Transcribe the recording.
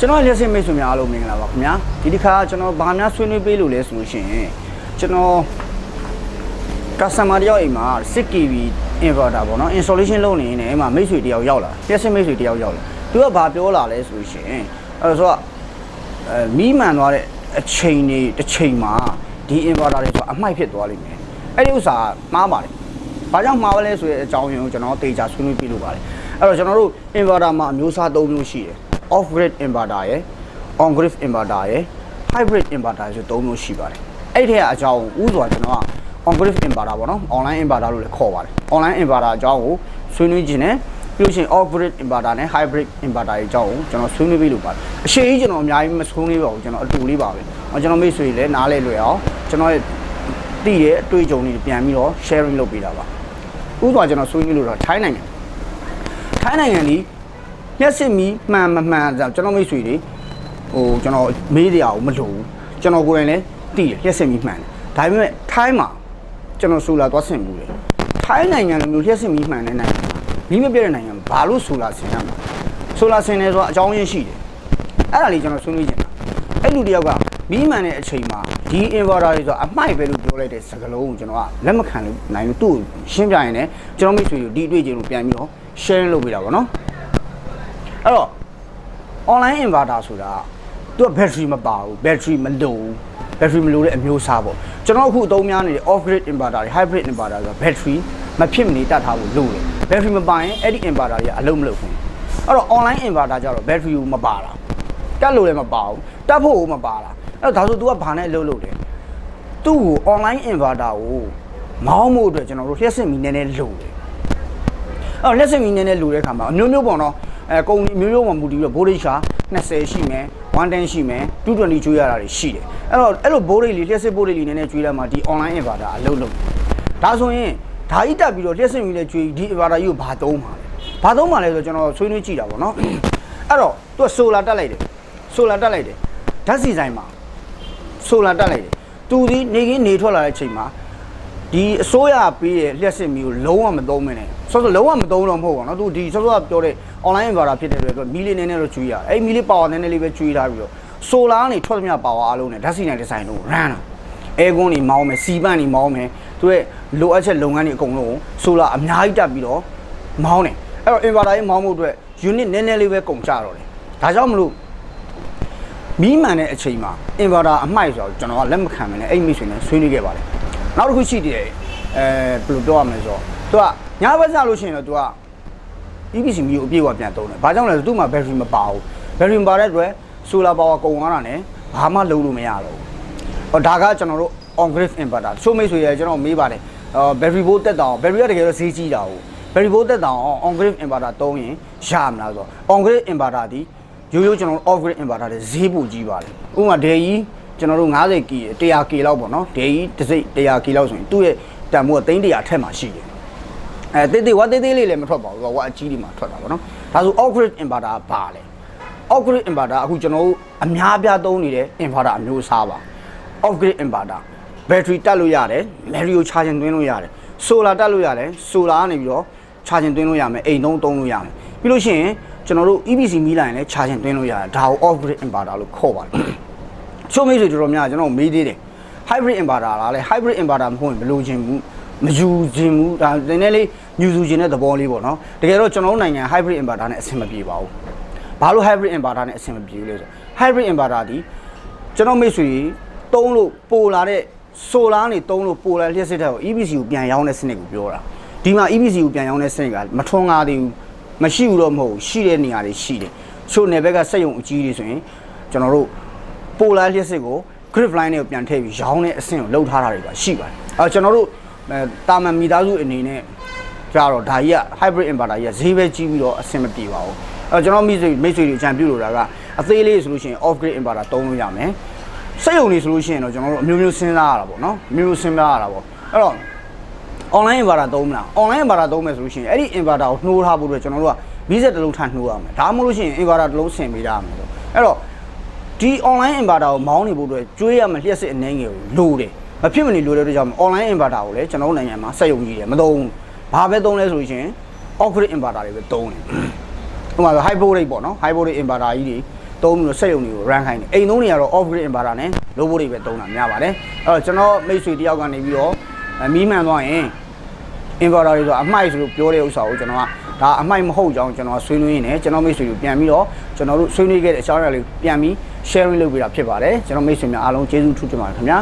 ကျွန်တော်လက်စင်မိတ်ဆွေများအားလုံးမင်္ဂလာပါခင်ဗျာဒီတစ်ခါကျွန်တော်ဘာများဆွေးနွေးပေးလို့လဲဆိုလို့ရှိရင်ကျွန်တော် customer တယောက်အိမ်မှာ 6kV inverter ပေါ့နော် installation လုပ်နေနေအိမ်မှာမိတ်ဆွေတယောက်ရောက်လာလက်စင်မိတ်ဆွေတယောက်ရောက်လာသူကဘာပြောလာလဲဆိုလို့ရှိရင်အဲ့တော့ဆိုတော့အဲမီးမှန်သွားတဲ့အချိန်တွေတစ်ချိန်မှာဒီ inverter တွေဆိုအမှိုက်ဖြစ်သွားလိမ့်မယ်အဲ့ဒီဥစ္စာမှားပါတယ်ဘာကြောင့်မှားလဲဆိုတဲ့အကြောင်းရင်းကိုကျွန်တော်တေချာဆွေးနွေးပြလို့ပါတယ်အဲ့တော့ကျွန်တော်တို့ inverter မှာအမျိုးအစား၃မျိုးရှိတယ် off grid inverter ရယ် on grid inverter ရယ် hybrid inverter ဆို၃မျိုးရှိပါတယ်အဲ့ဒီအကြောင်းဥစွာကျွန်တော်က on grid inverter ပေါ့နော် online inverter လို့လည်းခေါ်ပါတယ် online inverter အကြောင်းကိုဆွေးနွေးခြင်းနဲ့ပြီးလို့ရှိရင် off grid inverter နဲ့ hybrid inverter ရဲ့အကြောင်းကိုကျွန်တော်ဆွေးနွေးပြီးလို့ပါတယ်အရှိကြီးကျွန်တော်အများကြီးမဆွေးနွေးပါဘူးကျွန်တော်အတူလေးပါပဲကျွန်တော်မိတ်ဆွေလည်းနားလဲလွယ်အောင်ကျွန်တော်ရဲ့တည်တဲ့အတွေ့အကြုံတွေပြန်ပြီးတော့ sharing လုပ်ပေးတာပါဥစွာကျွန်တော်ဆွေးနွေးလို့တော့ထိုင်းနိုင်ငံထိုင်းနိုင်ငံဒီ ညက်စစ်မီမှန်မမှန်ကျွန်တော်မိတ်ဆွေတွေဟိုကျွန်တော်မေးတရားကိုမလိုဘူးကျွန်တော်ကိုယ်တိုင်လည်းတည်တယ်ညက်စစ်မီမှန်တယ်ဒါပေမဲ့ထိုင်းမှာကျွန်တော်ဆိုလာသွားဆင်မှုတယ်ထိုင်းနိုင်ငံလိုမျိုးညက်စစ်မီမှန်တဲ့နိုင်ငံမီးမပြတ်တဲ့နိုင်ငံဘာလို့ဆိုလာဆင်ရမှာဆိုလာဆင်တယ်ဆိုတာအကြောင်းရင်းရှိတယ်အဲ့ဒါလေးကျွန်တော်ဆွေးနွေးချင်တာအဲ့လူတယောက်ကမီးမှန်တဲ့အချိန်မှာဒီ inverter တွေဆိုတာအမှိုက်ပဲလို့ပြောလိုက်တဲ့စကားလုံးကိုကျွန်တော်ကလက်မခံလို့နိုင်ဘူးသူ့ကိုရှင်းပြရင်လည်းကျွန်တော်မိတ်ဆွေတို့ဒီအတွေ့အကြုံကိုပြန်ပြီးတော့ share လုပ်ပေးတာပေါ့နော် အဲ့တော့ online inverter ဆိုတာသူက battery မပါဘူး battery မလိုဘူး battery မလိုတဲ့အမျိုးအစားပေါ့ကျွန်တော်အခုအသုံးများနေတဲ့ off grid inverter တွေ hybrid inverter ဆိုတာ battery မဖြစ်မနေတတ်ထားဖို့လိုတယ် battery မပါရင်အဲ့ဒီ inverter တွေကအလုံးမလုပ်ဘူးအဲ့တော့ online inverter ကြတော့ battery ကိုမပါတာတက်လို့လည်းမပါဘူးတက်ဖို့ကိုမပါတာအဲ့တော့ဒါဆို तू ကဘာနဲ့အလုပ်လုပ်လဲသူ့ကို online inverter ကိုမောင်းဖို့အတွက်ကျွန်တော်တို့လျှက်စစ်မီနည်းနည်းလိုတယ်အဲ့တော့လက်စင်မီနည်းနည်းလိုတဲ့ခါမှာအမျိုးမျိုးပေါ့နော် အဲကုမ္ပဏီမျိုးမျိုးမှမူတည်ပြီးတော့ voltage ရှာ20ရှိမယ်110ရှိမယ်220ကျွေးရတာတွေရှိတယ်အဲ့တော့အဲ့လို voltage လေးလျှက်စစ် voltage လေးနည်းနည်းကျွေးလာမှဒီ online inverter အလုပ်လုပ်ဒါဆိုရင်ဓာတ်ကြီးတက်ပြီးတော့လျှက်စစ်မီလေးကျွေးဒီ inverter ကြီးကိုဘာသုံးမှာလဲဘာသုံးမှာလဲဆိုတော့ကျွန်တော်ဆွေးနွေးကြည့်တာပေါ့နော်အဲ့တော့သူက solar တက်လိုက်တယ် solar တက်လိုက်တယ်ဓာတ်စီဆိုင်မှာ solar တက်လိုက်တယ်သူဒီနေကင်းနေထွက်လာတဲ့ချိန်မှာ ဒီအစိုးရပေးတဲ့လျှက်စစ်မီကိုလုံးဝမသုံးမနဲ့ဆောဆောလုံးဝမသုံးတော့မဟုတ်ပါဘူးเนาะသူဒီဆောဆောပြောတဲ့ online inverter ဖြစ်တဲ့အတွက်သူမီလီနည်းနည်းတော့ကျွေးရတယ်အဲ့မီလီပါဝါနည်းနည်းလေးပဲကျွေးထားပြီးတော့ solar ကနေထွက်သမျှပါဝါအလုံးနဲ့ဓာတ်ဆီနိုင်ဒီဇိုင်းတို့ run တာအဲကွန်းနေမောင်းမယ်စီပန့်နေမောင်းမယ်သူရဲ့လိုအပ်ချက်လုပ်ငန်းတွေအကုန်လုံးကို solar အများကြီးတက်ပြီးတော့မောင်းတယ်အဲ့တော့ inverter ကြီးမောင်းဖို့အတွက် unit နည်းနည်းလေးပဲကုန်ကြတော့တယ်ဒါကြောင့်မလို့မီးမှန်တဲ့အချိန်မှာ inverter အမှိုက်ဆိုတော့ကျွန်တော်ကလက်မခံမနဲ့အဲ့မိတ်ဆွေနဲ့ဆွေးနွေးခဲ့ပါတယ် နောက်တစ်ခုရှိသေးတယ်အဲဘယ်လိုပြောရမလဲဆိုတော့သူကညဘက်ကျလို့ရှိရင်တော့သူက EPC မီကိုအပြည့်အဝပြန်သုံးတယ်။ဘာကြောင့်လဲဆိုသူ့မှာ battery မပါဘူး။ battery မပါတဲ့အတွက် solar power ကုန်သွားတာ ਨੇ ဘာမှလုံးလို့မရတော့ဘူး။ဟောဒါကကျွန်တော်တို့ on grid inverter ချိုးမိတ်ဆွေရကျွန်တော်မေးပါတယ်။အော် battery volt တက်တောင် battery ကတကယ်တော့ဈေးကြီးတာဟုတ်။ battery volt တက်တောင် on grid inverter သုံးရင်ရမလားဆိုတော့ on grid inverter ဒီရိုးရိုးကျွန်တော်တို့ off grid inverter တွေဈေးပိုကြီးပါတယ်။ဥပမာဒယ် ကြီးကျွန်တော်တို့90 k 100 k လောက်ပေါ့နော်။ဒယ်ကြီးတစ်စိတ် 100 k လောက်ဆိုရင်သူ့ရဲ့တန်ဖိုးက300အထက်မှာရှိတယ်။အဲတေးသေးဝါတေးသေးလေးလည်းမထွက်ပါဘူးဝါအကြီးတွေမှာထွက်တာပေါ့နော်ဒါဆို off grid inverter ကဘာလဲ off grid inverter အခုကျွန်တော်တို့အများပြားသုံးနေတဲ့ inverter အမျိုးအစားပါ off grid inverter battery တက်လို့ရတယ် battery ကို charging သွင်းလို့ရတယ် solar တက်လို့ရတယ် solar ကနေပြီးတော့ charging သွင်းလို့ရမယ်အိမ်သုံးသုံးလို့ရမယ်ပြီးလို့ရှိရင်ကျွန်တော်တို့ EPC မီးလိုင်းလည်း charging သွင်းလို့ရတယ်ဒါကို off grid inverter လို့ခေါ်ပါတယ် ချိုးမိတ်ဆွေတော်တော်များကျွန်တော်မေးသေးတယ် hybrid inverter လားလေ hybrid inverter မဟုတ်ရင်မလို့ခြင်းဘူးမယူခြင်းဘူးဒါနည်းနည်းလေးညူစုခြင်းတဲ့သဘောလေးပေါ့နော်တကယ်တော့ကျွန်တော်တို့နိုင်ငံ hybrid inverter နဲ့အဆင်မပြေပါဘူးဘာလို့ hybrid inverter နဲ့အဆင်မပြေလဲဆို hybrid inverter ဒီကျွန်တော်မိတ်ဆွေတုံးလို့ပိုလာတဲ့ solar နေတုံးလို့ပိုလာလျှက်စစ်တဲ့ကို EPC ကိုပြန်ရောင်းတဲ့စနစ်ကိုပြောတာဒီမှာ EPC ကိုပြန်ရောင်းတဲ့စနစ်ကမထွန်းကားသေးဘူးမရှိဘူးတော့မဟုတ်ဘူးရှိတဲ့နေရာတွေရှိတယ်ချို့နယ်ဘက်ကစက်ရုံအကြီးတွေဆိုရင်ကျွန်တော်တို့ ပိုလာလျှက်စစ်ကို grip line တွေကိုပြန်ထည့်ပြီးရောင်းတဲ့အဆင့်ကိုလှုပ်ထားတာတွေပါရှိပါတယ်အဲကျွန်တော်တို့အဲတာမန်မိသားစုအနေနဲ့ကြတော့ဒါကြီးက hybrid inverter ကြီးကဈေးပဲကြီးပြီးတော့အဆင်မပြေပါဘူးအဲကျွန်တော်မိတ်ဆွေမိတ်ဆွေတွေအကြံပြုလို့တာကအသေးလေးဆိုလို့ရှိရင် off grid inverter သုံးလို့ရမယ်စက်ရုံတွေဆိုလို့ရှိရင်တော့ကျွန်တော်တို့အမျိုးမျိုးစဉ်းစားရတာပေါ့နော်အမျိုးမျိုးစဉ်းစားရတာပေါ့အဲ့တော့ online inverter သုံးမလား online inverter သုံးမယ်ဆိုလို့ရှိရင်အဲ့ဒီ inverter ကိုနှိုးထားဖို့အတွက်ကျွန်တော်တို့ကဗီဇက်တစ်လုံးထပ်နှိုးရမယ်ဒါမှမဟုတ်လို့ရှိရင် inverter တစ်လုံးဆင်ပေးရမယ်ဆိုအဲ့တော့ ဒီ online inverter ကိုမောင်းနေဖို့အတွက်ကျွေးရမယ်လျှက်စစ်အနေငယ်ကိုလိုတယ်မဖြစ်မနေလိုတဲ့အတွက်ကြောင့် online inverter ကိုလည်းကျွန်တော်တို့နိုင်ငံမှာစက်ရုံကြီးတယ်မသုံးဘူးဘာပဲသုံးလဲဆိုလို့ရှိရင် off grid inverter တွေပဲသုံးတယ်ဥပမာဆို high voltage ပေါ့နော် high voltage inverter ကြီးတွေသုံးပြီးတော့စက်ရုံတွေကို run ခိုင်းတယ်အိမ်သုံးတွေကတော့ off grid inverter နဲ့ low volt တွေပဲသုံးတာများပါတယ်အဲ့တော့ကျွန်တော်မိတ်ဆွေတယောက်ကနေပြီးတော့အဲမီးမှန်သွားရင် inverter တွေဆိုအမိုက်ဆိုလို့ပြောတဲ့ဥစ္စာကိုကျွန်တော်ကဒါအမိုက်မဟုတ်ကြောင်းကျွန်တော်ဆွေးနွေးနေတယ်ကျွန်တော်မိတ်ဆွေတွေပြန်ပြီးတော့ကျွန်တော်တို့ဆွေးနွေးခဲ့တဲ့အကြောင်းအရာလေးပြန်ပြီး sharing လုပ်ပေးတာဖြစ်ပါတယ်ကျွန်တော်မိတ်ဆွေများအားလုံးကျေးဇူးထူးတင်ပါတယ်ခင်ဗျာ